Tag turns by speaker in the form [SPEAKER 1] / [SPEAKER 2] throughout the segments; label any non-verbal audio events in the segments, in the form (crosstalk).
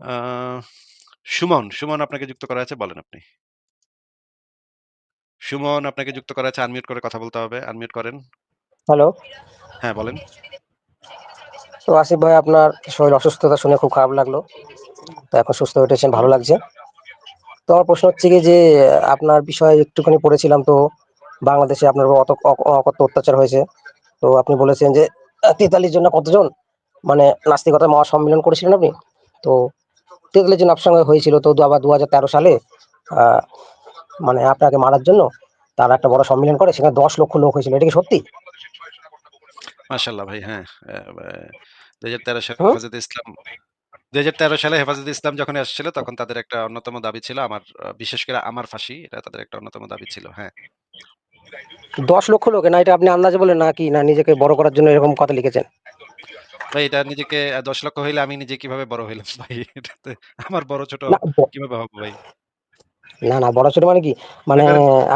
[SPEAKER 1] আ সুমন, সুমন আপনাকে যুক্ত করা আছে বলেন আপনি। সুমন আপনাকে যুক্ত করা আছে আনমিউট করে কথা বলতে হবে। আনমিউট করেন।
[SPEAKER 2] হ্যালো।
[SPEAKER 1] হ্যাঁ, বলেন।
[SPEAKER 2] তো আসিফ ভাই আপনার শরীর অসুস্থতা শুনে খুব খারাপ লাগল। তো এখন সুস্থ হয়ে উঠেছেন ভালো লাগছে। তো আমার প্রশ্ন হচ্ছে গিয়ে যে আপনার বিষয়ে একটুখানি পড়েছিলাম তো বাংলাদেশে আপনার উপর অত অ অকথ্য অত্যাচার হয়েছে। তো আপনি বলেছেন যে তেতাল্লিশ ৪৩ জন না কতজন মানে নাস্তিকতার মহাসম্মেলন করেছিলেন আপনি। তো ৪৩ জন আপনার সঙ্গে হয়েছিল তো দু আবার ২০১৩ সালে মানে আপনাকে মারার জন্য তারা একটা বড় সম্মেলন করে সেখানে ১০ লক্ষ লোক হয়েছিল। এটা কি সত্যি?
[SPEAKER 1] ভাই হ্যাঁ। ২০১৩ সালে? হেফাজতে ইসলাম ২০১৩ সালে হেফাজতে ইসলাম যখন এসেছিল তখন তাদের একটা অন্যতম দাবি ছিল আমার বিশেষ করে আমার ফাঁসি। এটা তাদের একটা অন্যতম দাবি ছিল। হ্যাঁ।
[SPEAKER 2] ১০ লক্ষ লোকে না এটা আপনি আন্দাজে না নিজেকে বড় করার জন্য এরকম কথা লিখেছেন?
[SPEAKER 1] ভাই এটা নিজেকে দশ লক্ষ হইলে আমি নিজে কীভাবে বড় হইলাম (laughs) ভাই? এটাতে আমার বড় ছোট কীভাবে হব ভাই?
[SPEAKER 2] না, না বড় ছোট মানে কি? মানে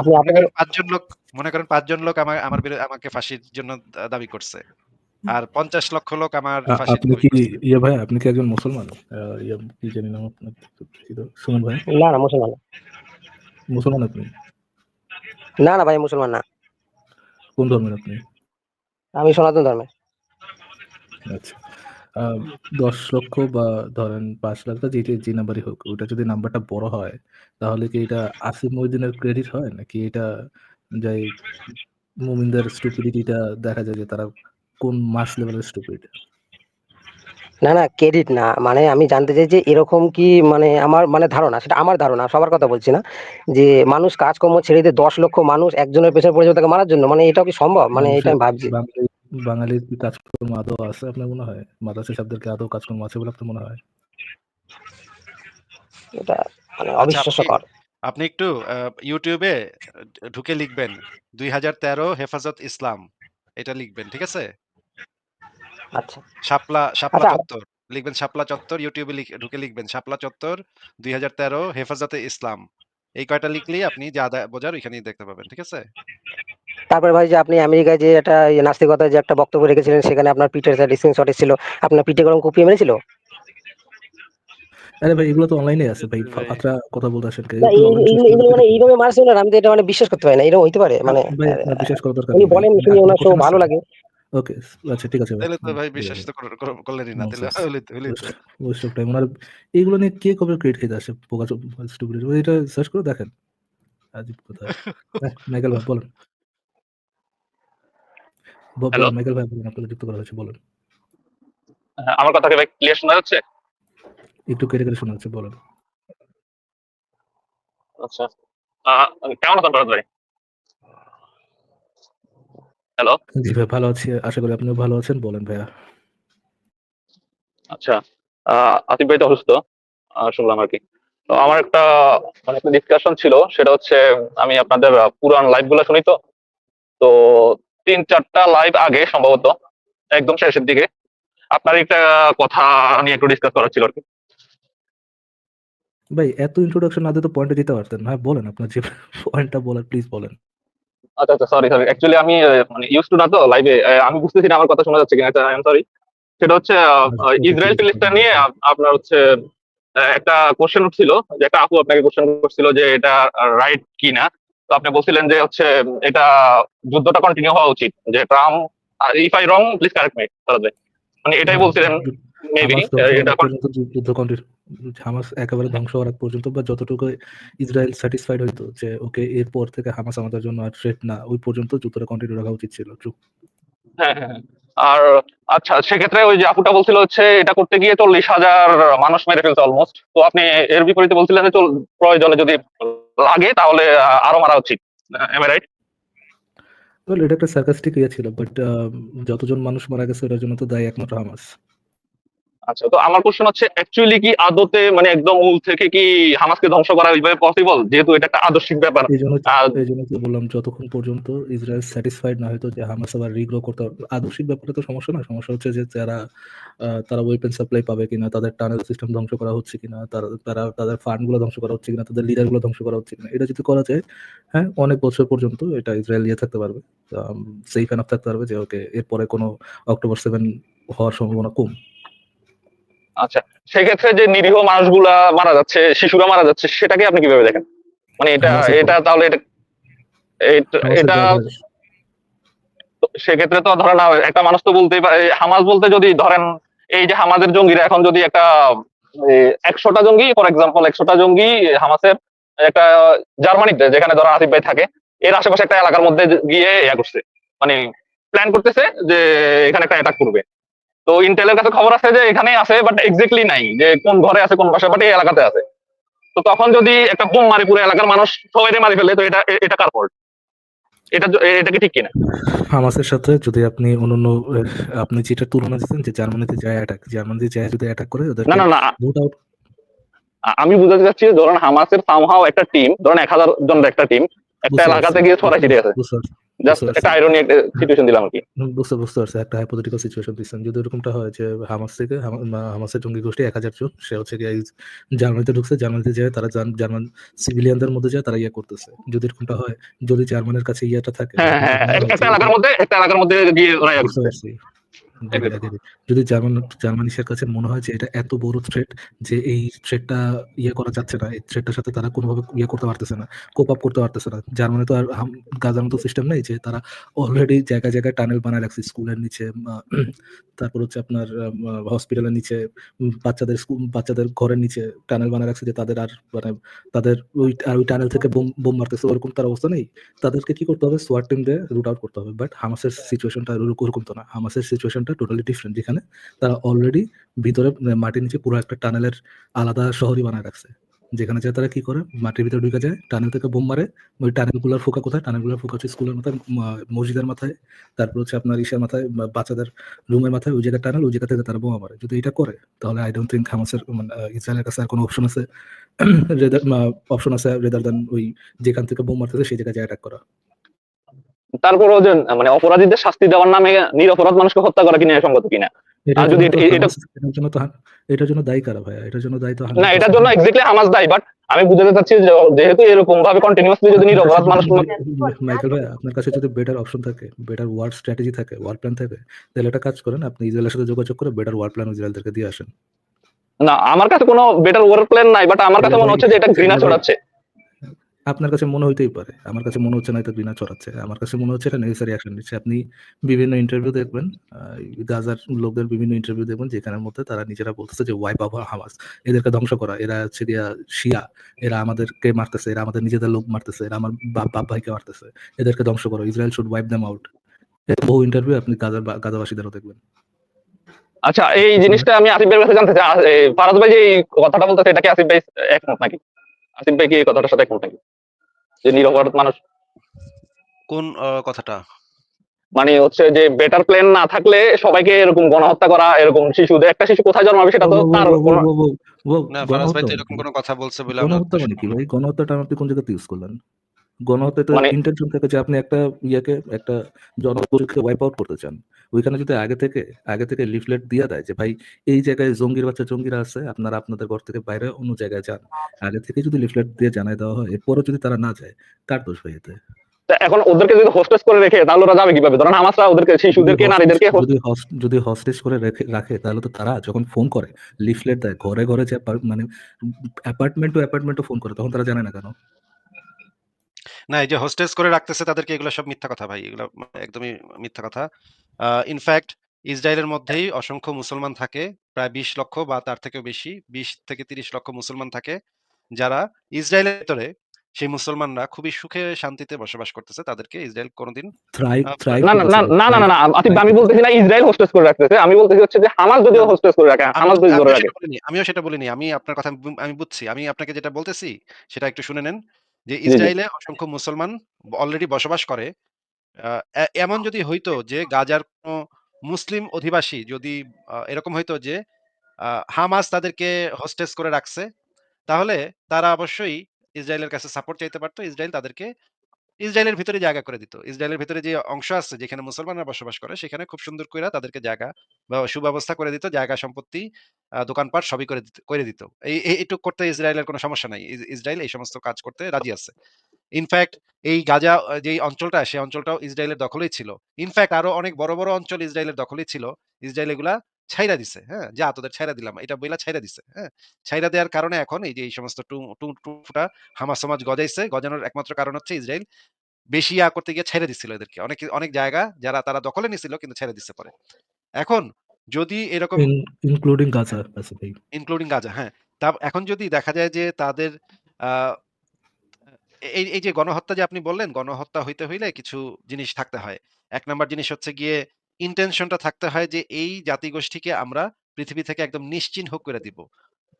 [SPEAKER 2] আপনি আপনার
[SPEAKER 1] করেন ৫ জন লোক মনে করেন ৫ জন লোক আমা আমার বিরু আমাকে ফাঁসির জন্য দাবি করছে। আর ৫০ লক্ষ লোক আমার
[SPEAKER 3] আপনি কি ইয়ে ভাই আপনি কি একজন মুসলমান? ইয়ে কি জানি নাম আপনার? সুমন ভাই?
[SPEAKER 2] না, না মুসলমান
[SPEAKER 3] মুসলমান আপনি?
[SPEAKER 2] না, না ভাই মুসলমান না।
[SPEAKER 3] কোন ধর্মের আপনি?
[SPEAKER 2] আমি সনাতন ধর্মের।
[SPEAKER 3] আচ্ছা। ১০ লক্ষ বা ধরেন ৫ লাখ বা যেটি যে নাম্বারই হোক, ওটা যদি নাম্বারটা বড় হয়, তাহলে কি এটা আসিফ মহিউদ্দিনের ক্রেডিট হয়? নাকি এটা যাই মুমিনদের stupidity টা দেখা যায় যে তারা কোন মাস লেভেলের stupid?
[SPEAKER 2] না, না ক্রেডিট না। মানে আমি জানতে চাই যে এরকম কি মানে আমার মানে ধারণা, সেটা আমার ধারণা, সবার কথা বলছি না। যে মানুষ কাজকর্ম ছেড়ে দিয়ে ১০ লক্ষ মানুষ একজনের পেছনে পড়ে যাবে তাকে মারার জন্য। মানে এটাও কি সম্ভব? মানে এটা আমি ভাবছি।
[SPEAKER 3] বাঙালি বাঙালির কি কাজকর্ম আদৌ আছে আপনার মনে হয়? মাদ্রাসা ছাত্রদের কি আদৌ কাজকর্ম আছে বলে আপনার মনে হয়?
[SPEAKER 2] এটা মানে
[SPEAKER 1] আচ্ছা আপনি
[SPEAKER 2] অবিশ্বাস্যকর।
[SPEAKER 1] আপনি একটু আ ঢুকে লিখবেন ২০১৩ হেফাজত ইসলাম। এটা লিখবেন। ঠিক আছে?
[SPEAKER 2] আচ্ছা।
[SPEAKER 1] শাপলা শাপলা
[SPEAKER 2] আচ্ছা
[SPEAKER 1] চত্বর। লিখবেন শাপলা চত্বর লিখ ঢুকে লিখবেন শাপলা চত্বর ২০১৩ হেফাজতে ইসলাম। এই কয়টা লিখলেই আপনি যা বোঝার ওইখানেই দেখতে পাবেন। ঠিক আছে?
[SPEAKER 2] তারপরে ভাই যে আপনি আমেরিকায় যে একটা নাস্তিকতার যে একটা বক্তব্য রেখেছিলেন সেখানে আপনার পিঠের স্ক্রিনশট এসেছিল। আপনার পিঠে গরম কুপিয়ে মেরেছিল?
[SPEAKER 3] আরে ভাই এগুলো তো অনলাইনেই আছে ভাই। ফাত্রা কথা বলতে আসেন এগুলো
[SPEAKER 2] এই
[SPEAKER 3] অনলাইন
[SPEAKER 2] এই
[SPEAKER 3] সোর্স
[SPEAKER 2] এগুলো মানে এইভাবে মারছিল না আমি তো এটা মানে বিশ্বাস করতে পারি না। এরকম হইতে পারে? মানে
[SPEAKER 3] বিশ্বাস দরকার
[SPEAKER 2] উনি বলেন শুনি ওনার শো ভালো লাগে।
[SPEAKER 3] ওকে আচ্ছা ঠিক আছে
[SPEAKER 1] তো ভাই বিশ্বাস তো করলেনই না।
[SPEAKER 3] টাইম। এগুলো নিয়ে কে কবে ক্রেডিট খেতে আসে? বোকা চো এটা সার্চ করে দেখেন। আজীব কথা। (laughs) হ্যাঁ, মাইকেল ভাই বলেন। মাইকেল ভাই বলেন আপনাকে যুক্ত করা হয়েছে বলেন।
[SPEAKER 4] হ্যাঁ, আমার কথা কি ভাই ক্লিয়ার শোনা যাচ্ছে?
[SPEAKER 3] একটু কেটে, কেটে শোনা যাচ্ছে বলেন।
[SPEAKER 4] আচ্ছা। কেমন আছেন ফরাদ ভাই? হ্যালো?
[SPEAKER 3] জি ভাই ভালো আছি। আশা করি আপনিও ভালো আছেন। বলেন ভাইয়া।
[SPEAKER 4] আচ্ছা। আতিফ ভাই তো অসুস্থ। শুনলাম আরকি। তো আমার একটা মানে একটা ডিসকাশন ছিল সেটা হচ্ছে আমি আপনাদের পুরান লাইভগুলা শুনি তো। তো ৩-৪ টা লাইভ আগে সম্ভবত একদম শেষের দিকে আপনার একটা কথা নিয়ে একটু ডিসকাস করার ছিল আরকি।
[SPEAKER 3] ভাই এত ইন্ট্রোডাকশন না দিয়ে তো পয়েন্টে যেতে পারতেন। হ্যাঁ বলেন আপনার যে পয়েন্টটা বলার প্লিজ বলেন।
[SPEAKER 4] আচ্ছা, আচ্ছা সরি, সরি। অ্যাকচুয়ালি আমি মানে ইউজ টু না তো লাইভে। আমি বুঝতেছি না আমার কথা শোনা যাচ্ছে কিনা। আচ্ছা আই এম সরি। সেটা হচ্ছে আ
[SPEAKER 3] আচ্ছা
[SPEAKER 4] ইসরায়েল ফিলিস্তিন নিয়ে আপনার হচ্ছে একটা কোয়েশ্চেন উঠছিল যে একটা আপু আপনাকে কোশ্চেন করছিল যে এটা রাইট কিনা। আপনি বলছিলেন যে হচ্ছে এটা যুদ্ধটা কন্টিনিউ হওয়া উচিত। যে Trump if I wrong please correct me ভাই। মানে এটাই বলছিলেন মেবি এটা
[SPEAKER 3] যুদ্ধ কন্টিনিউ হামাস একেবারে ধ্বংস আগ পর্যন্ত বা যতটুকু ইসরায়েল স্যাটিসফাইড হইতো যে ওকে এরপর থেকে হামাস আমাদের জন্য আর থ্রেট না ওই পর্যন্ত যুদ্ধটা কন্টিনিউ রাখা উচিত ছিল। ট্রু।
[SPEAKER 4] হ্যাঁ, হ্যাঁ, হ্যাঁ। আর আচ্ছা সেক্ষেত্রে ওই যে আপুটা বলছিল হচ্ছে এটা করতে গিয়ে ৪০,০০০ মানুষ মেরে ফেলছে অলমোস্ট। তো আপনি এর বিপরীতে বলছিলেন প্রয়োজনে যদি লাগে, তাহলে আরও মারা উচিত। রাইট?
[SPEAKER 3] এটা একটা সার্কাস্টিক ইয়ে ছিল। বাট যতজন মানুষ মারা গেছে ওটার জন্য তো দায়ী একমাত্র হামাস।
[SPEAKER 4] আচ্ছা তো আমার কোশ্চেন হচ্ছে অ্যাকচুয়ালি কি আদতে মানে একদম মূল থেকে কি হামাসকে ধ্বংস করা ওইভাবে পসিবল? যেহেতু এটা একটা আদর্শিক ব্যাপার।
[SPEAKER 3] এইজন্য তো বললাম যতক্ষণ পর্যন্ত ইসরায়েল স্যাটিসফাইড না হইতো যে হামাস আবার রিগ্রো করতে। আদর্শিক ব্যাপারে তো সমস্যা না। সমস্যা হচ্ছে যে যারা তারা ওয়েপন সাপ্লাই পাবে কিনা, তাদের টানেল সিস্টেম ধ্বংস করা হচ্ছে কিনা, তারা তারা তাদের ফান্ডগুলো ধ্বংস করা হচ্ছে কিনা, তাদের লিডারগুলো ধ্বংস করা হচ্ছে কিনা। এটা যদি করা যায়, হ্যাঁ অনেক বছর পর্যন্ত এটা ইসরায়েল ইয়ে থাকতে পারবে। সেফ এনাফ থাকতে পারবে যে ওকে এরপরে কোনো অক্টোবর সেভেন হওয়ার সম্ভাবনা কম।
[SPEAKER 4] আচ্ছা সেক্ষেত্রে যে নিরীহ মানুষগুলা মারা যাচ্ছে শিশুরা মারা যাচ্ছে সেটাকে আপনি কীভাবে দেখেন? মানে এটা এটা তাহলে এটা এটা- সেক্ষেত্রে তো ধরেন একটা মানুষ তো বলতেই পারে হামাস বলতে যদি ধরেন এই যে হামাজের জঙ্গিরা এখন যদি একটা একশোটা জঙ্গি ফর এক্সাম্পল একশোটা জঙ্গি হামাসের একটা জার্মানিতে যেখানে ধরেন আসিফ ভাই থাকে এর আশেপাশে একটা এলাকার মধ্যে গিয়ে ইয়া করছে। মানে প্ল্যান করতেছে যে এখানে একটা অ্যাটাক করবে। তো ইন্টেলের কাছে খবর আছে যে এখানে আছে বাট এক্স্যাক্টলি নাই যে কোন ঘরে আছে কোন বাসায় বাট এই এলাকাতে আছে। তো তখন যদি একটা বোম মারি পুরো এলাকার মানুষ সবাই মারি ফেলে তো এটা এটা কার ফল্ট এটা এটা কি ঠিক কিনা?
[SPEAKER 3] হামাসের সাথে যদি আপনি অন্যান্য আপনি যেটা তুলনা দিচ্ছেন যে জার্মানিতে যায় অ্যাটাক জার্মানিতে যায় যদি অ্যাটাক করে
[SPEAKER 4] না না না আমি বুঝাতে চাচ্ছি ধরেন হামাসের সামহাও একটা টিম ধরেন এক হাজার জনের একটা টিম একটা এলাকাতে গিয়ে ছড়াই ছিটে আছে। জাস্ট একটা আইরনি একটা সিচুয়েশন দিলাম আর কি।
[SPEAKER 3] বুঝতে বুঝতে পারছি। একটা হাইপোথেটিক্যাল সিচুয়েশন দিচ্ছেন। যদি এরকমটা হয় যে হামাস থেকে হামাসের জঙ্গি গোষ্ঠী এক হাজার জন সে হচ্ছে গিয়ে জার্মানিতে ঢুকছে জার্মানিতে যায় তারা জার্ম- জার্মান সিভিলিয়ানদের মধ্যে যায় তারা ইয়ে করতেছে। যদি এরকমটা হয় যদি জার্মানির কাছে ইয়েটা থাকে
[SPEAKER 4] হ্যাঁ হ্যাঁ
[SPEAKER 3] জার্মানি
[SPEAKER 4] একটা- একটা এলাকার মধ্যে একটা এলাকার মধ্যে গিয়ে
[SPEAKER 3] যদি জার্মান জার্মানিসের কাছে মনে হয় যে এটা এত বড় থ্রেট যে এই থ্রেটটা ইয়ে করা যাচ্ছে না এই থ্রেটটার সাথে তারা কোনোভাবে ইয়ে করতে পারতেছে না কোপ আপ করতে পারতেছে না। জার্মানি তো আর গাজার মতো সিস্টেম নেই যে তারা অলরেডি জায়গায় জায়গায় টানেল বানায় রাখছে স্কুলের নিচে (clears throat) তারপর হচ্ছে আপনার হসপিটালের নিচে বাচ্চাদের স্কুল বাচ্চাদের ঘরের নিচে টানেল বানায় রাখছে যে তাদের আর মানে তাদের ওই আর ওই টানেল থেকে বোম বোম মারতেছে ওরকম তার অবস্থা নেই। তাদেরকে কি করতে হবে? সোয়ার টিম দিয়ে রুট আউট করতে হবে। বাট হামাসের সিচুয়েশনটা ওরকম তো না। হামাসের সিচুয়েশনটা টোটালি ডিফারেন্ট যেখানে তারা অলরেডি ভিতরে মানে মাটির নিচে পুরো একটা টানেলের আলাদা শহরই বানায় রাখছে। যেখানে যায় তারা কি করে, মাটির ভিতরে ঢুকে যায়, টানেল থেকে বোম মারে, ওই টানেলগুলোর ফোকা কোথায়? টানেলগুলোর ফোকা হচ্ছে স্কুলের মাথায় মসজিদের মাথায়, তারপর হচ্ছে আপনার ইসের মাথায় বাচ্চাদের রুমের মাথায়, ওই জায়গায় টানেল, ওই জায়গা থেকে তারা বোমা মারে। যদি এটা করে, তাহলে আই ডোন্ট থিঙ্ক হামাসের ইসরায়েলের কাছে আর কোনো অপশন আছে (coughs) অপশন আছে রেদার দেন ওই যেখান থেকে বোম মারতেছে, সেই জায়গায় যায় অ্যাটাক করা।
[SPEAKER 4] তারপরেও যে মানে অপরাধীদের শাস্তি দেওয়ার নামে নিরপরাধ মানুষকে হত্যা করা কিনা সঙ্গত কিনা?
[SPEAKER 3] এটার
[SPEAKER 4] যদি এটা-
[SPEAKER 3] এটার জন্য তো এটার জন্য দায়ী কারা ভাইয়া? এটার জন্য দায়ী তো
[SPEAKER 4] না এটার জন্য এক্স্যাক্টলি হামাস দায়ী বাট আমি বুঝাতে চাচ্ছি যেহেতু এরকম ভাবে কন্টিনিউয়াসলি যদি নিরপরাধ মানুষ
[SPEAKER 3] মাইকেল ভাই আপনার কাছে যদি বেটার অপশন থাকে বেটার ওয়ার স্ট্র্যাটেজি থাকে ওয়ার প্ল্যান থাকে তাহলে একটা কাজ করেন আপনি ইসরায়েলের সাথে যোগাযোগ করে বেটার ওয়ার প্ল্যান ইসরায়েলদেরকে দিয়ে আসেন।
[SPEAKER 4] না আমার কাছে কোনো বেটার ওয়ার্ক প্ল্যান নাই বাট আমার কাছে মনে হচ্ছে যে এটা ঘৃণা ছড়াচ্ছে।
[SPEAKER 3] আপনার কাছে মনে হইতেই পারে। আমার কাছে মনে হচ্ছে না এটা বিনা চড়াচ্ছে আমার কাছে মনে হচ্ছে এটা নেসেসারি অ্যাকশন নিচ্ছে। আপনি বিভিন্ন ইন্টারভিউ দেখবেন গাজার লোকদের বিভিন্ন ইন্টারভিউ দেখবেন, যেখানের মধ্যে তারা নিজেরা বলতেছে যে ওয়াইপ আবার হামাস এদেরকে ধ্বংস করা। এরা হচ্ছে দিয়া শিয়া, এরা আমাদেরকে মারতেছে। এরা আমাদের নিজেদের লোক মারতেছে। এরা আমার বাপ বাপ ভাইকে মারতেছে। এদেরকে ধ্বংস করো। Israel should wipe them out বহু ইন্টারভিউ আপনি গাজার গাজাবাসীদেরও দেখবেন।
[SPEAKER 4] আচ্ছা এই জিনিসটা আমি আসিফ ভাইয়ের কাছে জানতে চাই। ফারাজ ভাই যে কথাটা বলতেছে, এটা কি আসিফ ভাই একমত নাকি? আসিফ ভাই কি কথাটার সাথে একমত নাকি? যে নিরপরাধ মানুষ।
[SPEAKER 1] কোন আহ, কথাটা?
[SPEAKER 4] মানে হচ্ছে যে বেটার প্ল্যান না থাকলে সবাইকে এরকম গণহত্যা করা এরকম শিশুদের একটা শিশু কোথায় জন্মাবে সেটা তো তার
[SPEAKER 1] না ফারাজ ভাই তো এরকম কোনো কথা বলছে বলে আমরা
[SPEAKER 3] গণহত্যা মানে কি ভাই? গণহত্যাটা আপনি কোন জায়গাতে ইউজ করলেন? গণহত্যা তো
[SPEAKER 4] মানে-
[SPEAKER 3] ইন্টেনশন থাকে যে আপনি একটা ইয়াকে একটা জনগোষ্ঠীকে ওয়াইপ আউট করতে চান। ওইখানে যদি আগে থেকে আগে থেকে লিফলেট দিয়ে দেয় যে ভাই এই জায়গায় জঙ্গির বাচ্চা জঙ্গিরা আছে আপনারা আপনাদের ঘর থেকে বাইরে অন্য জায়গায় যান। আগে থেকে যদি লিফলেট দিয়ে জানাই দেওয়া হয় এরপরও যদি তারা না যায় কার দোষ ভাই এতে?
[SPEAKER 4] এখন ওদেরকে যদি হোস্টেস করে রেখে তাহলে ওরা যাবে কীভাবে? ধরেন হামাসরা ওদেরকে শিশুদেরকে নারীদেরকে
[SPEAKER 3] যদি যদি হস্টেজ করে রেখে রাখে তাহলে তো তারা যখন ফোন করে লিফলেট দেয় ঘরে ঘরে যে মানে অ্যাপার্টমেন্ট টু অ্যাপার্টমেন্ট ফোন করে তখন তারা জানে না কেন?
[SPEAKER 1] না এই যে হোস্টেস করে রাখতেছে তাদেরকে এগুলো সব মিথ্যা কথা ভাই এগুলো একদমই মিথ্যা কথা। ইনফ্যাক্ট ইসরায়েলের মধ্যেই অসংখ্য মুসলমান থাকে প্রায় বিশ লক্ষ বা তার থেকেও বেশি বিশ থেকে তিরিশ লক্ষ মুসলমান থাকে যারা ইসরায়েলের ভিতরে সেই মুসলমানরা খুবই সুখে শান্তিতে বসবাস করতেছে তাদেরকে ইসরায়েল কোনোদিন
[SPEAKER 4] না না না না না আমি বলতেছি না ইসরায়েল হোস্টেস করে রাখতেছে আমি বলতেছি হচ্ছে যে হামাস যদি হোস্টেস করে রাখে হামাস যদি ধরে রাখে।
[SPEAKER 1] আমিও সেটা বলিনি আমি আপনার কথা আমি বুঝছি আমি আপনাকে যেটা বলতেছি সেটা একটু শুনে নেন। যে ইসরায়েলে অসংখ্য মুসলমান অলরেডি বসবাস করে আহ, এমন যদি হইতো যে গাজার কোনো মুসলিম অধিবাসী যদি এরকম হইতো যে আহ, হামাস তাদেরকে হোস্টেস করে রাখছে তাহলে তারা অবশ্যই ইসরায়েলের কাছে সাপোর্ট চাইতে পারতো ইসরায়েল তাদেরকে ইসরায়েলের ভিতরে জায়গা করে দিত। ইসরায়েলের ভিতরে যে অংশ আছে, যেখানে মুসলমানরা বসবাস করে, সেখানে খুব সুন্দর করে তাদেরকে জায়গা বা সুব্যবস্থা করে দিত, জায়গা সম্পত্তি দোকানপাট সবই করে দিত করে দিত। এই, এই- এইটুক করতে ইসরায়েলের কোনো সমস্যা নাই। ইস- ইসরায়েল এই সমস্ত কাজ করতে রাজি আছে। ইনফ্যাক্ট এই গাজা যে অঞ্চলটা সেই অঞ্চলটাও ইসরায়েলের দখলেই ছিল। ইনফ্যাক্ট আরও অনেক বড় বড় অঞ্চল ইসরায়েলের দখলেই ছিল। ইসরায়েল এগুলা ছাইড়া দিছে। হ্যাঁ? যা তোদের ছাইড়া দিলাম। এটা বইলা ছাইড়া দিছে। হ্যাঁ? ছাইড়া দেওয়ার কারণে এখন এই যে এই সমস্ত টু টুটা হামাস সমাজ গজাইছে। গজানোর একমাত্র কারণ হচ্ছে ইসরাইল বেশি ইয়া করতে গিয়ে ছাইড়া দিছিল এদেরকে। অনেক অনেক জায়গা যারা তারা দখলে নিছিল কিন্তু ছেড়ে দিছে পরে। এখন যদি এরকম
[SPEAKER 3] ইনক্লুডিং গাজা।
[SPEAKER 1] ইনক্লুডিং গাজা, হ্যাঁ। তা এখন যদি দেখা যায় যে তাদের এই এই যে গণহত্যা যে আপনি বললেন, গণহত্যা হইতে হইলে কিছু জিনিস থাকতে হয়। এক নাম্বার জিনিস হচ্ছে গিয়ে ইনটেনশনটা থাকতে হয় যে এই জাতিগোষ্ঠীকে আমরা পৃথিবী থেকে একদম নিশ্চিহ্ন করে দিব।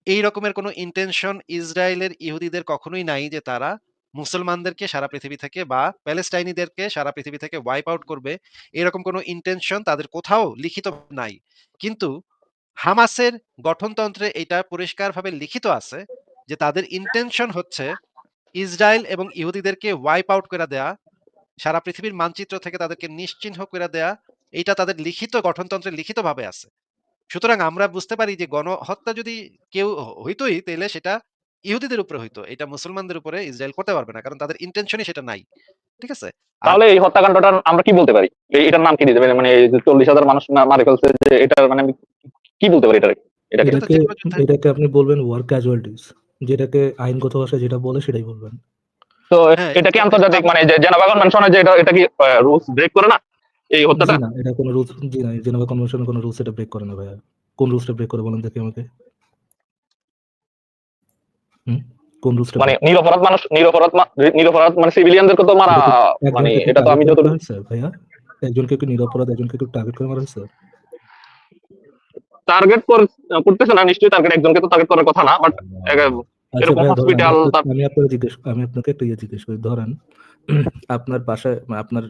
[SPEAKER 1] এই রকমের কোনো ইনটেনশন ইসরায়েলের ইহুদিদের কখনোই নাই যে তারা মুসলমানদেরকে সারা পৃথিবী থেকে বা প্যালেস্টাইনিদেরকে সারা পৃথিবী থেকে ওয়াইপ আউট করবে। এরকম কোনো ইনটেনশন তাদের কোথাও লিখিত নাই। কিন্তু হামাসের গঠনতন্ত্রে এটা পরিষ্কারভাবে লিখিত আছে যে তাদের ইনটেনশন হচ্ছে ইসরায়েল এবং ইহুদিদেরকে ওয়াইপ আউট করে দেয়া, সারা পৃথিবীর মানচিত্র থেকে তাদেরকে নিশ্চিহ্ন করে দেয়া। এইটা তাদের লিখিত গঠনতন্ত্রে লিখিতভাবে আছে। সুতরাং আমরা বুঝতে পারি যে গণহত্যা যদি কেউ হইতই তাইলে সেটা ইহুদিদের উপরে হইতো। এটা মুসলমানদের উপরে ইসরায়েল করতে পারবে না। কারণ তাদের ইনটেনশনই সেটা নাই। ঠিক আছে?
[SPEAKER 4] তাহলে এই হত্যাকাণ্ডটা আমরা কি বলতে পারি? এটার নাম কি দিতে পারি? মানে এই যে ৪০,০০০ মানুষ মারে ফেলছে যে এটার মানে আমি কি বলতে পারি এটাকে?
[SPEAKER 3] এটাকে এটাকে আপনি বলবেন ওয়ার ক্যাজুয়ালিটিস। যেটাকে আইনগত ভাষায় যেটা বলে সেটাই বলবেন।
[SPEAKER 4] তো
[SPEAKER 1] হ্যাঁ,
[SPEAKER 4] এটা কি আন্তর্জাতিক মানে যে জেনেভা কনভেনশনে যে এটা এটা কি রুলস ব্রেক করে না? এই হত্যাটা?
[SPEAKER 3] না, এটা কোন রুলস জি না, জেনেভা কনভেনশনের কোন রুলস এটা ব্রেক করে না ভাইয়া। কোন রুলসটা ব্রেক করে বলেন দেখি আমাকে? হুম? কোন রুলসটা
[SPEAKER 4] মানে নিরপরাধ মানুষ নিরপরাধ নিরপরাধ মানে সিভিলিয়ানদেরকে তো মারা মানে এটা তো আমি যতটুকু
[SPEAKER 3] ভাইয়া? একজনকে কি নিরপরাধ একজনকে কি টার্গেট করে মারা হইছে?
[SPEAKER 4] টার্গেট কর করতেছে না নিশ্চয়ই টার্গেট একজনকে তো টার্গেট করার কথা না। বাট এরকম
[SPEAKER 3] ধরেন আমি
[SPEAKER 4] হসপিটাল
[SPEAKER 3] আপনাকে আমি আপনাকে জিজ্ঞেস আমি আপনাকে একটা ইয়ে জিজ্ঞেস করি। ধরেন (clears throat) আপনার বাসায় মানে আপনার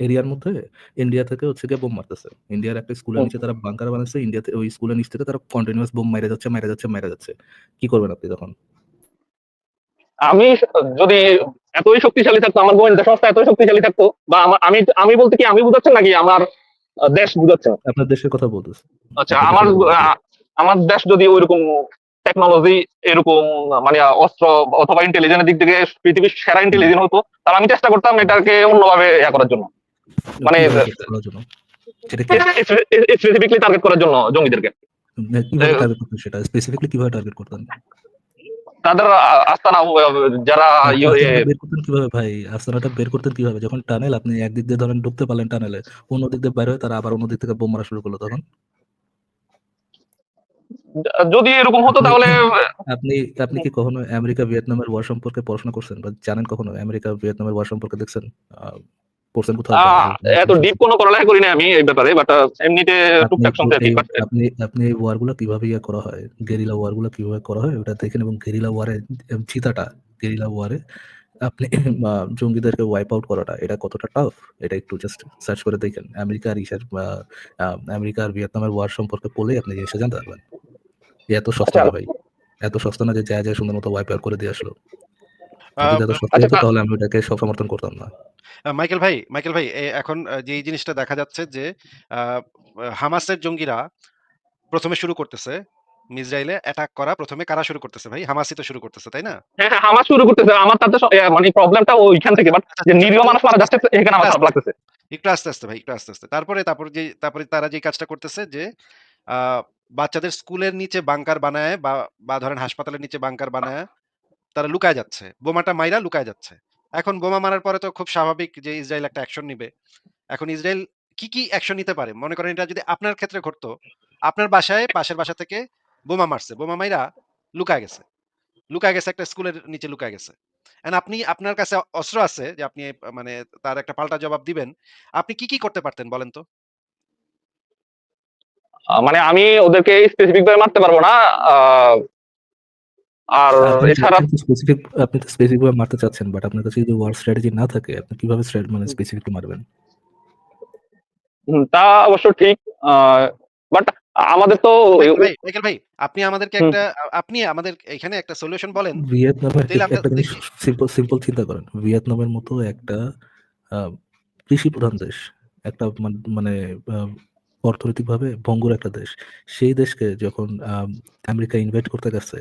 [SPEAKER 3] এরিয়ার মধ্যে ইন্ডিয়া থেকে হচ্ছে গিয়ে বোম মারতেছে। ইন্ডিয়ার একটা স্কুলের নিচে তারা বাঙ্কার বানাইছে। ইন্ডিয়াতে ওই স্কুলের নিচ থেকে তারা কন্টিনিউয়াস বোম মাইরা যাচ্ছে, মাইরা যাচ্ছে, মাইরা যাচ্ছে। কি করবেন আপনি তখন?
[SPEAKER 4] আমি যদি এতই শক্তিশালী থাকতো আমার গোয়েন্দা সংস্থা এতই শক্তিশালী থাকতো বা আমা আমি আমি বলতে কি আমি বুঝাচ্ছেন নাকি আমার দেশ বুঝাচ্ছেন?
[SPEAKER 3] আপনার দেশের কথা বলতেছি।
[SPEAKER 4] আচ্ছা আমার। আমার দেশ যদি ঐরকম টেকনোলজি এরকম মানে অস্ত্র অথবা ইন্টেলিজেন্সের দিক থেকে পৃথিবীর সেরা ইন্টেলিজেন্ট হতো তাহলে আমি চেষ্টা করতাম এটাকে অন্যভাবে ইয়া করার জন্য। মানে? স্পেসিফিকলি টার্গেট করার জন্য জঙ্গিদেরকে।
[SPEAKER 3] না কীভাবে টার্গেট করতেন সেটা? স্পেসিফিকলি কীভাবে টার্গেট করতেন?
[SPEAKER 4] তাদের আস্তানা যারা ইয়ে
[SPEAKER 3] আস্তানাটা বের করতেন কীভাবে ভাই? আস্তানাটা বের করতেন কীভাবে? যখন টানেল আপনি একদিক দিয়ে ধরেন ঢুকতে পারলেন টানেলে, অন্য দিক দিয়ে বাইর হয়ে তারা আবার অন্য দিক থেকে বোম মারা শুরু করল তখন?
[SPEAKER 4] যদি এরকম হতো তাহলে
[SPEAKER 3] আপনি আপনি কি কখনো আমেরিকা ভিয়েতনামের ওয়ার সম্পর্কে পড়াশোনা করছেন বা জানেন কখনো আমেরিকা ভিয়েতনামের ওয়ার সম্পর্কে দেখছেন? পড়ছেন কোথাও?
[SPEAKER 4] এত ডিপ কোনো পড়ালেখা করি নাই আমি এই ব্যাপারে বাট এমনিতে টুকটাক। বাট
[SPEAKER 3] আপনি আপনি ওয়ারগুলা কীভাবে ইয়া করা হয়, গেরিলা ওয়ারগুলা কীভাবে করা হয় ওটা দেখেন এবং গেরিলা ওয়ারে চিতাটা গেরিলা ওয়ারে আপনি জঙ্গিদেরকে ওয়াইপ আউট করাটা এটা কতটা টাফ এটা একটু জাস্ট সার্চ করে দেখেন। আমেরিকা আর ইসের আমেরিকা আর ভিয়েতনামের ওয়ার সম্পর্কে পড়লেই আপনি জিনিসটা জানতে পারবেন। এত সস্তা
[SPEAKER 4] আচ্ছা।
[SPEAKER 3] না ভাই। এত সস্তা না যে যায়, যায় সুন্দর মতো ওয়াইপ করে দিয়ে আসলো। যদি এত সস্তা
[SPEAKER 4] আচ্ছা
[SPEAKER 3] হতো তাহলে আমি ওটাকে সব সমর্থন করতাম না।
[SPEAKER 1] মাইকেল ভাই, মাইকেল ভাই এখন যে এই জিনিসটা দেখা যাচ্ছে যে হামাসের জঙ্গিরা ১ম এ শুরু করতেছে ইসরায়েলে অ্যাটাক করা ১ম এ কারা শুরু করতেছে ভাই? হামাসই তো শুরু করতেছে, তাই না?
[SPEAKER 4] হ্যাঁ, হ্যাঁ, হামাস শুরু করতেছে। আমার তাতে মানে প্রবলেমটা ওইখান থেকে বাট
[SPEAKER 1] আচ্ছা,
[SPEAKER 4] যে
[SPEAKER 1] আচ্ছা,
[SPEAKER 4] নিরীহ মানুষ মারা যাচ্ছে এখানে আমার
[SPEAKER 1] আস্তে,
[SPEAKER 4] খারাপ লাগতেছে।
[SPEAKER 1] একটু আস্তে, আস্তে ভাই, একটু আস্তে, আস্তে। তারপরে তারপর যে তারপরে তারা যে কাজটা করতেছে যে বাচ্চাদের স্কুলের নিচে বাংকার বানায় বা বা ধরেন হাসপাতালের নিচে বাংকার বানায় তারা লুকায় যাচ্ছে। বোমাটা মাইরা লুকায় যাচ্ছে। এখন বোমা মারার পরে তো খুব স্বাভাবিক যে ইসরায়েল একটা অ্যাকশন নিবে। এখন ইসরায়েল কি, কি অ্যাকশন নিতে পারে? মনে করেন এটা যদি আপনার ক্ষেত্রে ঘটতো, আপনার বাসায় পাশের বাসা থেকে বোমা মারছে। বোমা মাইরা লুকায় গেছে। লুকায় গেছে একটা স্কুলের নিচে লুকায় গেছে। আপনি আপনার কাছে অস্ত্র আছে যে আপনি মানে তার একটা পাল্টা জবাব দিবেন। আপনি কি, কি করতে পারতেন বলেন তো?
[SPEAKER 4] মানে আমি ওদেরকে স্পেসিফিক ভাবে মারতে পারব না। আর এছাড়া
[SPEAKER 3] স্পেসিফিক আপনি তো স্পেসিফিক ভাবে মারতে চাচ্ছেন। বাট আপনার কাছে যদি ওয়ার স্ট্র্যাটেজি না থাকে আপনি কীভাবে স্ট্রা মানে স্পেসিফিকলি মারবেন?
[SPEAKER 4] তা অবশ্য ঠিক। বাট আমাদের তো
[SPEAKER 1] মাইকেল ভাই, আপনি আমাদেরকে একটা আপনি আমাদের এখানে একটা সলিউশন বলেন।
[SPEAKER 3] ভিয়েতনামের একটা সিম্পল সিম্পল চিন্তা করেন। ভিয়েতনামের মতো একটা কৃষি প্রধান দেশ, একটা মানে অর্থনৈতিকভাবে ভঙ্গুর একটা দেশ। সেই দেশকে যখন আমেরিকা ইনভাইট করতে গেছে,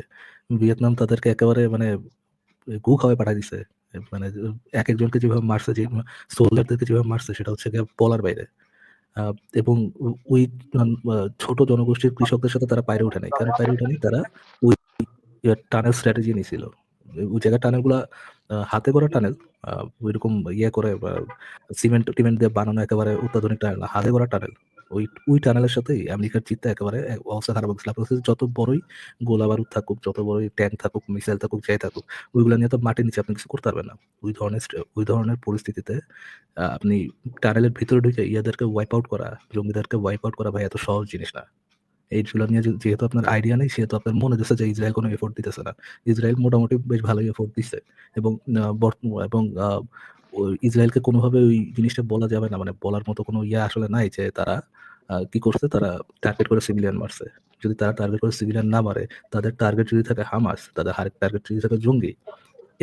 [SPEAKER 3] ভিয়েতনাম তাদেরকে একেবারে মানে গু খাওয়ায় পাঠায় দিছে। মানে এক একজনকে যেভাবে মারছে যে সোলজারদেরকে যেভাবে মারছে সেটা হচ্ছে বলার বাইরে। এবং ওই ছোট জনগোষ্ঠীর কৃষকদের সাথে তারা পাইরে ওঠে নাই। পাইরে ওঠে নাই? তারা ওই টানেল স্ট্র্যাটেজি নিয়েছিল ওই জায়গার টানেলগুলা হাতে করা টানেল আ ঐরকম ইয়ে করে সিমেন্ট-টিমেন্ট দিয়ে বানানো একেবারে অত্যাধুনিক টানেল হাতে করা টানেল। ওই ওই টানেলের সাথেই আমেরিকার জিতটা একেবারে অবস্থা খারাপ গেছিল। আপনার যত বড়ই গোলা-বারুদ থাকুক, যত বড়ই ট্যাঙ্ক থাকুক, মিসাইল থাকুক, যাই থাকুক, ওইগুলা নিয়ে তো মাটির নিচে আপনি কিছু করতে পারবেন না। ওই ধরনের ওই ধরনের পরিস্থিতিতে আপনি টানেলের ভিতরে ঢুকে ইয়াদেরকে ওয়াইপ আউট করা, জঙ্গিদেরকে ওয়াইপ আউট করা ভাই এত সহজ জিনিস না। এইগুলা নিয়ে যেহেতু আপনার আইডিয়া নেই সেহেতু আপনার মনে হইতেছে যে ইসরায়েল কোনো এফোর্ট দিতেছে না। ইসরায়েল মোটামুটি বেশ ভালোই এফোর্ট দিচ্ছে এবং এবং ইসরায়েলকে কোনোভাবে ওই জিনিসটা বলা যাবে না। মানে বলার মতো কোনো ইয়ে আসলে নাই যে তারা কি করছে? তারা টার্গেট করে সিভিলিয়ান মারছে। যদি তারা টার্গেট করে সিভিলিয়ান না মারে, তাদের টার্গেট যদি থাকে হামাস, তাদের টার্গেট যদি থাকে জঙ্গি,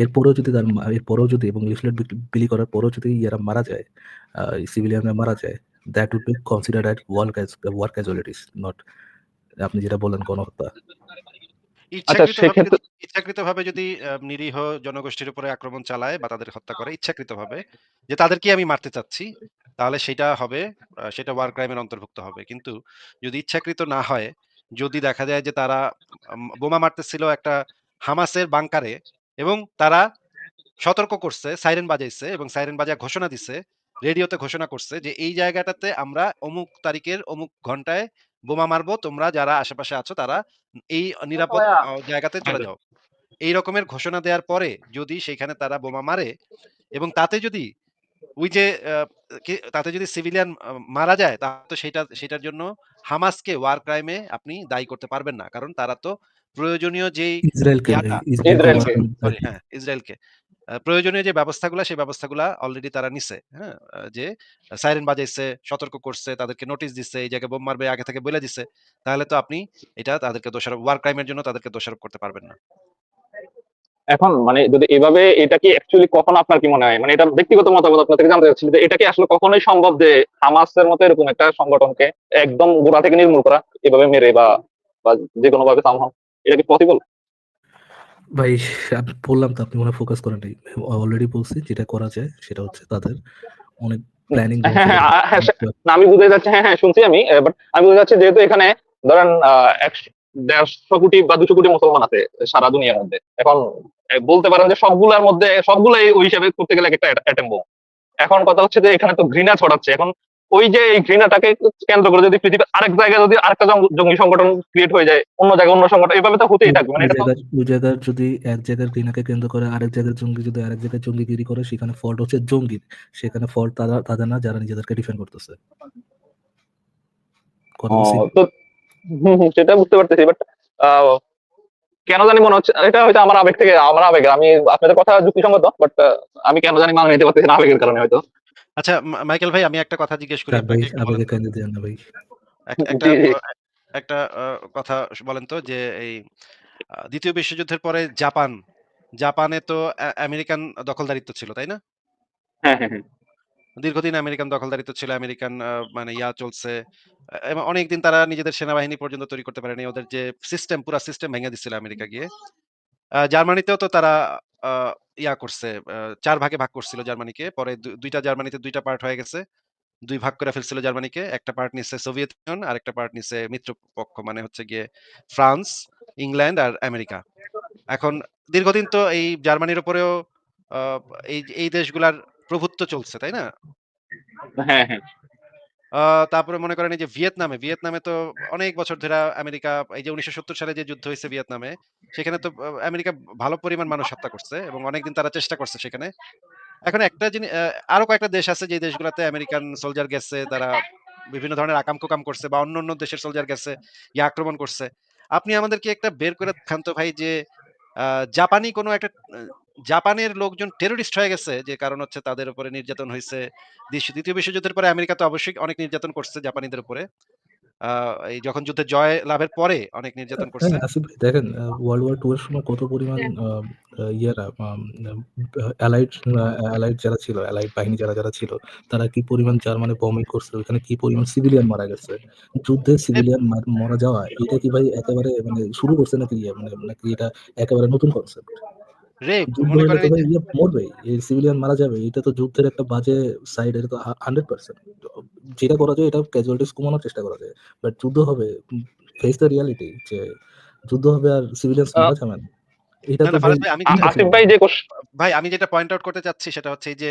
[SPEAKER 3] এরপরেও যদি তার এরপরেও যদি এবং লিফলেট বিলি করার পরেও যদি ইয়ারা মারা যায়, সিভিলিয়ানরা মারা যায়, that would be war cas war casualties not আপনি যেটা বললেন গণহত্যা।
[SPEAKER 4] আচ্ছা
[SPEAKER 1] ইচ্ছাকৃতভাবে যদি ইচ্ছাকৃতভাবে যদি নিরীহ জনগোষ্ঠীর উপরে আক্রমণ চালায় বা তাদের হত্যা করে ইচ্ছাকৃতভাবে যে তাদেরকেই আমি মারতে চাচ্ছি, তাহলে সেটা হবে সেটা ওয়ার ক্রাইম এর অন্তর্ভুক্ত হবে। কিন্তু যদি ইচ্ছাকৃত না হয়, যদি দেখা যায় যে তারা বোমা মারতেছিল একটা হামাসের বাঙ্কারে এবং তারা সতর্ক করছে, সাইরেন বাজাইছে এবং সাইরেন বাজায় ঘোষণা দিছে, রেডিওতে ঘোষণা করছে যে এই জায়গাটাতে আমরা অমুক তারিখের অমুক ঘন্টায় বোমা মারবো। তোমরা যারা আশেপাশে আছো তারা এই নিরাপদ জায়গাতে চলে যাও। এই রকমের ঘোষণা দেওয়ার পরে যদি সেখানে তারা বোমা মারে এবং তাতে যদি ওই যে তাতে যদি সিভিলিয়ান মারা যায় তাহলে তো সেটা সেটার জন্য হামাসকে ওয়ার ক্রাইমে আপনি দায়ী করতে পারবেন না। কারণ তারা তো প্রয়োজনীয় যেই
[SPEAKER 3] ইসরায়েলকে ইসরায়েলকে
[SPEAKER 1] প্রয়োজনীয় যে ব্যবস্থাগুলা সেই ব্যবস্থাগুলা অলরেডি তারা নিছে। হ্যাঁ? যে সাইরেন বাজাইছে, সতর্ক করছে, তাদেরকে নোটিস দিছে, এই জায়গায় বোম মারবে আগে থেকে বইলা দিছে। তাহলে তো আপনি এটা তাদেরকে দোষারোপ ওয়ার ক্রাইম এর জন্য তাদেরকে দোষারোপ করতে পারবেন না।
[SPEAKER 4] এখন মানে যদি এভাবে এটা কি অ্যাকচুয়ালি কখন আপনার কি মনে হয়? মানে এটা ব্যক্তিগত মতামত আপনার থেকে জানতে চাচ্ছি যে এটা কি আসলে কখনোই সম্ভব যে হামাসের মতো এরকম একটা সংগঠনকে একদম গোড়া থেকে নির্মূল করা? এভাবে মেরে বা বা যেকোনোভাবে সামহাউ এটা কি পসিবল?
[SPEAKER 3] ভাই আমি বললাম তো আপনি মনে ফোকাস করেন নাই। অলরেডি বলছি যেটা করা যায় সেটা হচ্ছে তাদের অনেক প্ল্যানিং
[SPEAKER 4] হ্যাঁ, হ্যাঁ, আমি বুঝতে চাচ্ছি হ্যাঁ, হ্যাঁ শুনছি আমি। বাট আমি বুঝতে চাচ্ছি যেহেতু এখানে ধরেন ১৫০ কোটি বা ২০০ কোটি মুসলমান আছে সারা দুনিয়ার মধ্যে। এখন বলতে পারেন যে সবগুলার মধ্যে সবগুলাই ওই হিসাবে করতে গেলে একটা অ্যাট অ্যাটম বোম। এখন কথা হচ্ছে যে এখানে তো ঘৃণা ছড়াচ্ছে। এখন ওই যে এই ঘৃণাটাকে কেন্দ্র করে যদি পৃথিবীর আরেক জায়গায় যদি আরেকটা জঙ্গি সংগঠন ক্রিয়েট হয়ে যায়, অন্য জায়গায় অন্য সংগঠন এভাবে তো হতেই থাকবে। মানে
[SPEAKER 3] জায়গার যদি এক জায়গার ঘৃণাকে কেন্দ্র করে আরেক জায়গার জঙ্গি যদি আরেক জায়গায় জঙ্গিগিরি করে সেখানে ফল্ট হচ্ছে জঙ্গির। সেখানে ফল্ট তারা তাদের না যারা নিজেদেরকে ডিফেন্ড করতেছে।
[SPEAKER 4] সেটা বুঝতে পারতেছি। বাট কেন জানি মনে হচ্ছে এটা হয়তো আমার আবেগ থেকে আমার আবেগ। আমি আপনাদের কথা যুক্তিসঙ্গত। বাট আমি কেন জানি মানা নিতে পারতেছি না আবেগের কারণে হয়তো।
[SPEAKER 1] আচ্ছা মাইকেল ভাই আমি একটা কথা জিজ্ঞেস করি আপনাকে একটু কথা বলেন তো যে এই ২য় বিশ্বযুদ্ধের পরে জাপান, জাপানে তো আমেরিকান দখলদারিত্ব ছিল, তাই না?
[SPEAKER 4] হ্যাঁ, হ্যাঁ, হ্যাঁ।
[SPEAKER 1] দীর্ঘদিন আমেরিকান দখলদারিত্ব ছিল। আমেরিকান মানে ইয়া চলছে। এবং অনেকদিন তারা নিজেদের সেনাবাহিনী পর্যন্ত তৈরি করতে পারেনি। ওদের যে সিস্টেম পুরা সিস্টেম ভেঙে দিচ্ছিল আমেরিকা গিয়ে। জার্মানিতেও তো তারা ইয়া করছে ৪ ভাগে ভাগ করছিল জার্মানিকে। পরে দু ২ টা জার্মানিতে ২ টা পার্ট হয়ে গেছে। ২ ভাগ করে ফেলছিল জার্মানিকে। একটা পার্ট নিছে সোভিয়েত ইউনিয়ন, আরেকটা পার্ট নিছে মিত্রপক্ষ মানে হচ্ছে গিয়ে ফ্রান্স, ইংল্যান্ড আর আমেরিকা। এখন দীর্ঘদিন তো এই জার্মানির উপরেও এই এই দেশগুলার প্রভুত্ব চলছে, তাই না?
[SPEAKER 4] হ্যাঁ, হ্যাঁ।
[SPEAKER 1] তারপরে মনে করেন এই যে ভিয়েতনামে, ভিয়েতনামে তো অনেক বছর ধইরা আমেরিকা এই যে ১৯৭০ সালে যে যুদ্ধ হইছে ভিয়েতনামে, সেখানে তো আমেরিকা ভালো পরিমাণ মানুষ হত্যা করছে এবং অনেকদিন তারা চেষ্টা করছে সেখানে। এখন একটা জিনিস আরও কয়েকটা দেশ আছে যে দেশগুলাতে আমেরিকান সোলজার গেছে, তারা বিভিন্ন ধরনের আকাম-কুকাম করছে বা অন্য, অন্য দেশের সোলজার গেছে, গিয়ে আক্রমণ করছে। আপনি আমাদেরকে একটা বের করে দেখান তো ভাই যে জাপানি কোনো একটা জাপানের লোকজন টেরোরিস্ট হয়ে গেছে যে কারণ হচ্ছে তাদের উপরে নির্যাতন হয়েছে দিস ২য় বিশ্বযুদ্ধের পরে আমেরিকা তো অবশ্যই অনেক নির্যাতন করছে জাপানিদের উপরে। এই যখন যুদ্ধে জয় লাভের পরে অনেক নির্যাতন করছে।
[SPEAKER 3] হ্যাঁ, আসিফ ভাই দেখেন ওয়ার্ল্ড ওয়ার 2 এর সময় কত পরিমাণ আ অ্যালাইড অ্যালাইড যারা ছিল, অ্যালাইড বাহিনী যারা, যারা ছিল তারা কি পরিমাণ জার্মানি বম্বিং করছে, ওখানে কি পরিমাণ সিভিলিয়ান মারা গেছে। যুদ্ধে সিভিলিয়ান মারা যাওয়া এটা কি ভাই একেবারে মানে শুরু করছে নাকি ইয়ে মানে নাকি এটা একেবারে নতুন কনসেপ্ট?
[SPEAKER 1] রেপ মনে করেন
[SPEAKER 3] তো
[SPEAKER 1] এই
[SPEAKER 3] ভাই
[SPEAKER 1] যে
[SPEAKER 3] মরবেই। এই সিভিলিয়ান মারা যাবে। এটা তো যুদ্ধের একটা বাজে সাইড এটা তো হা 100% যেটা করা যায় এটা ক্যাজুয়ালিটিস কমানোর চেষ্টা করা যায়। বাট যুদ্ধ হবে ফেস দ্য রিয়ালিটি যে যুদ্ধ হবে আর সিভিলিয়ানস মারা যাবে না। এটা
[SPEAKER 1] না,
[SPEAKER 3] তো
[SPEAKER 1] না
[SPEAKER 3] ভাই
[SPEAKER 1] আমি যেটা
[SPEAKER 4] আসিফ ভাই যে কোশ
[SPEAKER 1] ভাই আমি যেটা পয়েন্ট আউট করতে চাচ্ছি সেটা হচ্ছে এই যে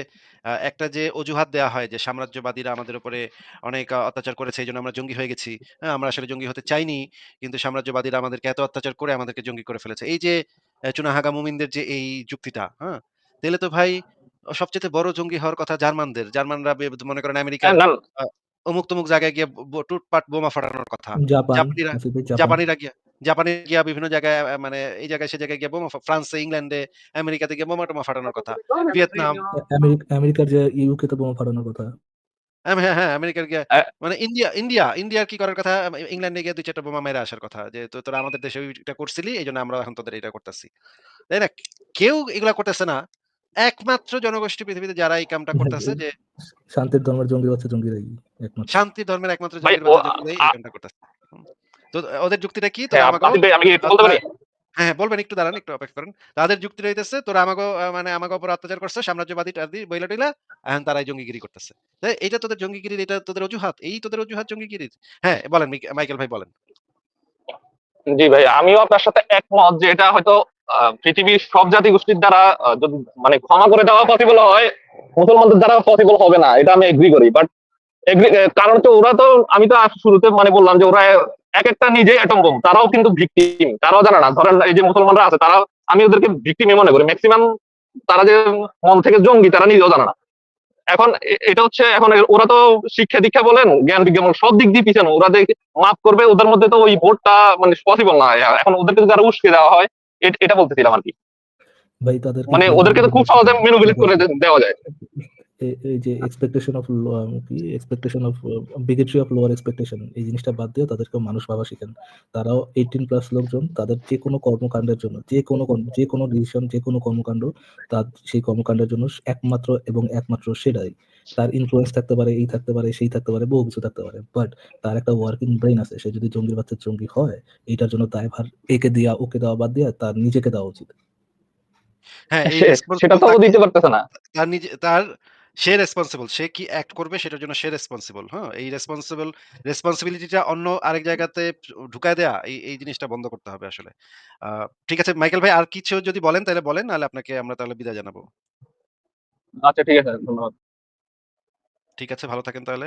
[SPEAKER 1] একটা যে অজুহাত দেয়া হয় যে সাম্রাজ্যবাদীরা আমাদের উপরে অনেক অত্যাচার করেছে এই জন্য আমরা জঙ্গি হয়ে গেছি। হ্যাঁ, আমরা আসলে জঙ্গি হতে চাইনি। কিন্তু সাম্রাজ্যবাদীরা আমাদেরকে এত অত্যাচার করে আমাদেরকে জঙ্গি করে ফেলেছে। এই যে চুনাহাগা মুমিনদের যে এই যুক্তিটা, হ্যাঁ? তাইলে তো ভাই সবচেয়ে বড় জঙ্গি হওয়ার কথা জার্মানদের। জার্মানরা মনে করেন
[SPEAKER 4] হ্যাঁ,
[SPEAKER 1] আমেরিকার
[SPEAKER 4] না
[SPEAKER 1] আ অমুক-তমুক জায়গায় গিয়ে টুটপাট বোমা ফাটানোর কথা। জাপানিরা জাপানিরা গিয়া জাপানে গিয়া বিভিন্ন জায়গায় মানে এই জায়গায় সে জায়গায় গিয়ে বোমা ফ্রান্সে, ইংল্যান্ডে, আমেরিকাতে গিয়ে বোমা-টোমা ফাটানোর কথা। ভিয়েতনাম
[SPEAKER 3] আমেরিকার যে ইউকে তে বোমা ফাটানোর কথা।
[SPEAKER 1] আম হ্যাঁ, হ্যাঁ, আমেরিকার গিয়া
[SPEAKER 4] অ্যা
[SPEAKER 1] মানে ইন্ডিয়া, ইন্ডিয়া, ইন্ডিয়ার কি করার কথা ইংল্যান্ডে গিয়ে ২-৪ টা বোমা মাইরা আসার কথা। যে তো তোরা আমাদের দেশে ওইটা করছিলি এইজন্য আমরাও এখন তোদের এটা করতাছি। তাই না? কেউ এগুলা করতেছে না। একমাত্র জনগোষ্ঠী পৃথিবীতে যারা এই কামটা করতেছে যে
[SPEAKER 3] শান্তির ধর্মের জঙ্গি হচ্ছে জঙ্গিরাই একমাত্র।
[SPEAKER 1] শান্তি ধর্মের একমাত্র
[SPEAKER 4] ভাই
[SPEAKER 1] জঙ্গির
[SPEAKER 4] ও
[SPEAKER 1] বাচ্চা
[SPEAKER 4] আ
[SPEAKER 1] জঙ্গিরাই
[SPEAKER 4] আ
[SPEAKER 1] এই কামটা করতেছে। তো ওদের যুক্তিটা কি? তোরা
[SPEAKER 4] হ্যাঁ,
[SPEAKER 1] আমাগো
[SPEAKER 4] আসিফ ভাই আমি কি একটু বলতে পারি?
[SPEAKER 1] হ্যাঁ, হ্যাঁ, বলবেন একটু দাঁড়ান, একটু অপেক্ষা করেন। তাদের যুক্তিটা হইতেছে তোরা আমাগো আ মানে আমাগো উপর অত্যাচার করছে, সাম্রাজ্যবাদী-টাদি বইলা-টইলা এখন তারাই জঙ্গিগিরি করতেছে। তো তোদের জঙ্গিগিরির এটা তোদের অজুহাত? এই তোদের অজুহাত জঙ্গিগিরির? হ্যাঁ, বলেন মাইকেল ভাই বলেন।
[SPEAKER 4] জি ভাই, আমিও আপনার সাথে একমত যে এটা হয়তো পৃথিবীর সব জাতিগোষ্ঠীর দ্বারা আ যদি মানে ক্ষমা করে দেওয়া পসিবল হয়, মুসলমানদের দ্বারা পসিবল হবে না। এটা আমি এগ্রি করি। বাট এগ্রি কারণ তো ওরা তো আমি তো শুরুতে মানে বললাম যে ওরা একেকটা নিজেই অ্যাটম বোম। তারাও কিন্তু ভিকটিম। তারাও জানে না। ধরেন এই যে মুসলমানরা আছে তারা আমি ওদেরকে ভিকটিমই মনে করি। ম্যাক্সিমাম তারা যে মন থেকে জঙ্গি তারা নিজেও জানে না। এখন এটা হচ্ছে এখন ওরা তো শিক্ষা-দীক্ষা বলেন, জ্ঞান-বিজ্ঞান সব দিক দিয়ে পিছানো। ওরা যে মাফ করবে ওদের মধ্যে তো ওই ভোটটা মানে পসিবল না। এখন ওদেরকে যদি আরও উস্কে দেওয়া হয় এট বলতেছিলাম।
[SPEAKER 3] ভাই তাদেরকে
[SPEAKER 4] মানে ওদেরকে তো খুব সহজে ম্যানিপুলেট করে দেওয়া যায়।
[SPEAKER 3] এই যে এক্সপেকটেশন অফ কি expectation of bigotry of lower expectation এই জিনিসটা বাদ দিয়ে তাদেরকে মানুষ ভাবা শিখেন। তারাও 18 প্লাস লোকজন তাদের যেকোনো কর্মকাণ্ডের জন্য যেকোনো কর্ম যেকোনো ডিসিশন যেকোনো কর্মকাণ্ড তার সেই কর্মকাণ্ডের জন্য একমাত্র এবং একমাত্র সেটাই তার ইনফ্লুয়েন্স থাকতে পারে, এই থাকতে পারে, সেই থাকতে পারে, বহু কিছু থাকতে পারে। বাট তার একটা ওয়ার্কিং ব্রেইন আছে। সে যদি জঙ্গির বাচ্চার জঙ্গি হয়, এটার জন্য দায়ভার একে দেওয়া ওকে দেওয়া বাদ দিয়ে তার নিজেকে দেওয়া উচিত।
[SPEAKER 1] হ্যাঁ, এই
[SPEAKER 4] সেটা তো দিতে পারতেছে না।
[SPEAKER 1] তার নিজে তার সে রেসপন্সিবল। সে কি অ্যাক্ট করবে সেটার জন্য সে রেসপন্সিবল। হ্যাঁ? এই রেসপন্সিবল রেসপন্সিবিলিটিটা অন্য আরেক জায়গাতে ঢুকায় দেয়া এই, এই জিনিসটা বন্ধ করতে হবে আসলে। ঠিক আছে মাইকেল ভাই আর কিছু যদি বলেন তাহলে বলেন নাহলে আপনাকে আমরা তাহলে বিদায় জানাব।
[SPEAKER 4] আচ্ছা ঠিক আছে। ধন্যবাদ।
[SPEAKER 1] ঠিক আছে ভালো থাকেন তাহলে।